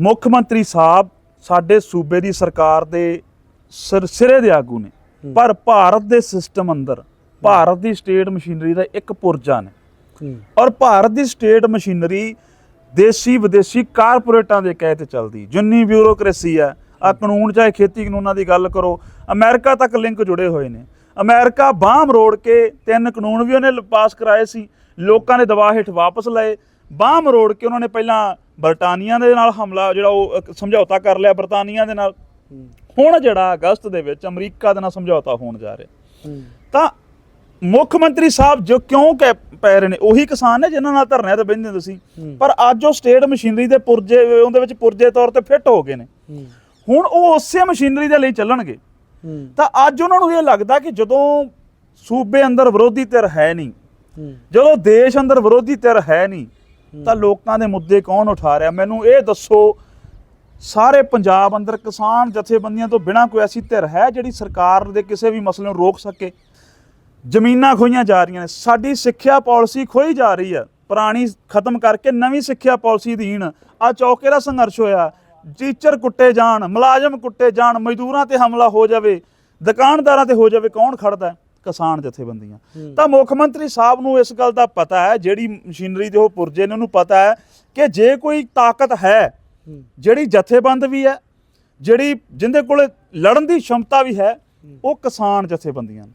ਮੁੱਖ ਮੰਤਰੀ ਸਾਹਿਬ ਸਾਡੇ ਸੂਬੇ ਦੀ ਸਰਕਾਰ ਦੇ ਸਿਰ- ਸਿਰੇ ਦੇ ਆਗੂ ਨੇ। ਪਰ ਭਾਰਤ ਦੇ ਸਿਸਟਮ ਅੰਦਰ ਭਾਰਤ ਦੀ ਸਟੇਟ ਮਸ਼ੀਨਰੀ ਦਾ ਇੱਕ ਪੁਰਜਾ ਨੇ। ਔਰ ਭਾਰਤ ਦੀ ਸਟੇਟ ਮਸ਼ੀਨਰੀ ਦੇਸੀ ਵਿਦੇਸ਼ੀ ਕਾਰਪੋਰੇਟਾਂ ਦੇ ਕਹਿ ਤੇ ਚੱਲਦੀ। ਜਿੰਨੀ ਬਿਊਰੋਕ੍ਰੇਸੀ ਹੈ ਆ ਕਾਨੂੰਨ ਚਾਹੇ ਖੇਤੀ ਕਾਨੂੰਨਾਂ ਦੀ ਗੱਲ ਕਰੋ ਅਮਰੀਕਾ ਤੱਕ ਲਿੰਕ ਜੁੜੇ ਹੋਏ ਨੇ। ਅਮਰੀਕਾ ਬਾਹਮ ਮਰੋੜ ਕੇ ਤਿੰਨ ਕਾਨੂੰਨ ਵੀ ਉਹਨੇ ਪਾਸ ਕਰਾਏ ਸੀ। ਲੋਕਾਂ ਨੇ ਦਬਾਅ ਹੇਠ ਵਾਪਸ ਲਏ। ਬਾਹਮ ਮਰੋੜ ਕੇ ਉਹਨਾਂ ਨੇ ਪਹਿਲਾਂ ਬਰਤਾਨੀਆ ਦੇ ਨਾਲ ਹਮਲਾ ਜਿਹੜਾ ਉਹ ਸਮਝੌਤਾ ਕਰ ਲਿਆ ਬਰਤਾਨੀਆ ਦੇ ਨਾਲ। ਹੁਣ ਜਿਹੜਾ ਅਗਸਤ ਦੇ ਵਿੱਚ ਅਮਰੀਕਾ ਦੇ ਨਾਲ ਸਮਝੌਤਾ ਹੋਣ ਜਾ ਰਿਹਾ। ਤਾਂ ਮੁੱਖ ਮੰਤਰੀ ਸਾਹਿਬ ਜੋ ਕਿਉਂ ਕਹਿ ਪੈ ਰਹੇ ਨੇ ਉਹੀ ਕਿਸਾਨ ਨੇ ਜਿਨ੍ਹਾਂ ਨਾਲ ਧਰਨਿਆਂ ਤੇ ਬਹਿੰਦੇ ਤੁਸੀਂ। ਪਰ ਅੱਜ ਉਹ ਸਟੇਟ ਮਸ਼ੀਨਰੀ ਦੇ ਪੁਰਜੇ ਉਹਦੇ ਵਿੱਚ ਪੁਰਜੇ ਤੌਰ ਤੇ ਫਿੱਟ ਹੋ ਗਏ ਨੇ। ਹੁਣ ਉਹ ਉਸੇ ਮਸ਼ੀਨਰੀ ਦੇ ਲਈ ਚੱਲਣਗੇ। ਤਾਂ ਅੱਜ ਉਹਨਾਂ ਨੂੰ ਇਹ ਲੱਗਦਾ ਕਿ ਜਦੋਂ ਸੂਬੇ ਅੰਦਰ ਵਿਰੋਧੀ ਧਿਰ ਹੈ ਨਹੀਂ ਜਦੋਂ ਦੇਸ਼ ਅੰਦਰ ਵਿਰੋਧੀ ਧਿਰ ਹੈ ਨਹੀਂ ਤਾਂ ਲੋਕਾਂ ਦੇ ਮੁੱਦੇ ਕੌਣ ਉਠਾ ਰਿਹਾ? ਮੈਨੂੰ ਇਹ ਦੱਸੋ, ਸਾਰੇ ਪੰਜਾਬ ਅੰਦਰ ਕਿਸਾਨ ਜਥੇਬੰਦੀਆਂ ਤੋਂ ਬਿਨਾਂ ਕੋਈ ਐਸੀ ਧਿਰ ਹੈ ਜਿਹੜੀ ਸਰਕਾਰ ਦੇ ਕਿਸੇ ਵੀ ਮਸਲੇ ਨੂੰ ਰੋਕ ਸਕੇ? ਜ਼ਮੀਨਾਂ ਖੋਈਆਂ ਜਾ ਰਹੀਆਂ ਨੇ, ਸਾਡੀ ਸਿੱਖਿਆ ਪਾਲਿਸੀ ਖੋਈ ਜਾ ਰਹੀ ਹੈ। ਪੁਰਾਣੀ ਖਤਮ ਕਰਕੇ ਨਵੀਂ ਸਿੱਖਿਆ ਪਾਲਿਸੀ ਅਧੀਨ ਆ ਚੌਕੇ ਦਾ ਸੰਘਰਸ਼ ਹੋਇਆ। ਟੀਚਰ ਕੁੱਟੇ ਜਾਣ, ਮੁਲਾਜ਼ਮ ਕੁੱਟੇ ਜਾਣ, ਮਜ਼ਦੂਰਾਂ ਤੇ ਹਮਲਾ ਹੋ ਜਾਵੇ, ਦੁਕਾਨਦਾਰਾਂ ਤੇ ਹੋ ਜਾਵੇ, ਕੌਣ ਖੜਦਾ ਕਿਸਾਨ ਜਥੇਬੰਦੀਆਂ। ਤਾਂ ਮੁੱਖ ਮੰਤਰੀ ਸਾਹਿਬ ਨੂੰ ਇਸ ਗੱਲ ਦਾ ਪਤਾ ਹੈ ਜਿਹੜੀ ਮਸ਼ੀਨਰੀ ਦੇ ਉਹ ਪੁਰਜੇ ਨੇ ਉਹਨੂੰ ਪਤਾ ਹੈ ਕਿ ਜੇ ਕੋਈ ਤਾਕਤ ਹੈ ਜਿਹੜੀ ਜਥੇਬੰਦ ਵੀ ਹੈ ਜਿਹੜੀ ਜਿੰਦੇ ਕੋਲੇ ਲੜਨ ਦੀ ਸ਼ਮਤਾ ਵੀ ਹੈ। ਉਹ ਕਿਸਾਨ ਜਥੇਬੰਦੀਆਂ ਨੇ।